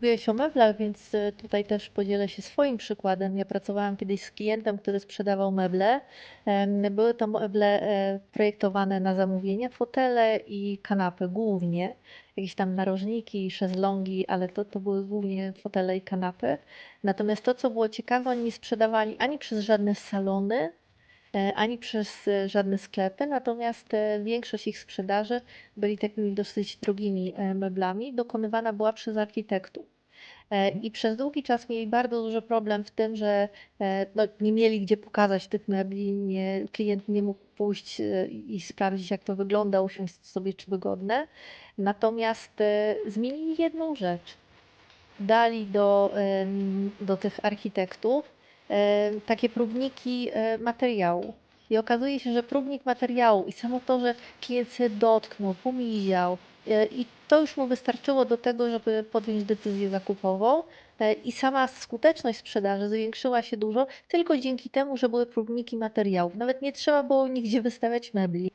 Mówiłeś o meblach, więc e, tutaj też podzielę się swoim przykładem. Ja pracowałam kiedyś z klientem, który sprzedawał meble. Były to meble e, projektowane na zamówienie, fotele i kanapy głównie. Jakieś tam narożniki, szezlongi, ale to, to były głównie fotele i kanapy. Natomiast to, co było ciekawe, oni nie sprzedawali ani przez żadne salony, ani przez e, żadne sklepy, natomiast e, większość ich sprzedaży byli takimi dosyć drogimi e, meblami, dokonywana była przez architektów. E, I przez długi czas mieli bardzo duży problem w tym, że e, no, nie mieli gdzie pokazać tych mebli, nie, klient nie mógł pójść e, i sprawdzić, jak to wygląda, usiąść sobie, czy wygodne. Natomiast e, zmienili jedną rzecz. Dali do, do tych architektów e, takie próbniki e, materiału. I okazuje się, że próbnik materiału i samo to, że klient się dotknął, pomiział, e, i to już mu wystarczyło do tego, żeby podjąć decyzję zakupową. E, I sama skuteczność sprzedaży zwiększyła się dużo tylko dzięki temu, że były próbniki materiałów. Nawet nie trzeba było nigdzie wystawiać mebli.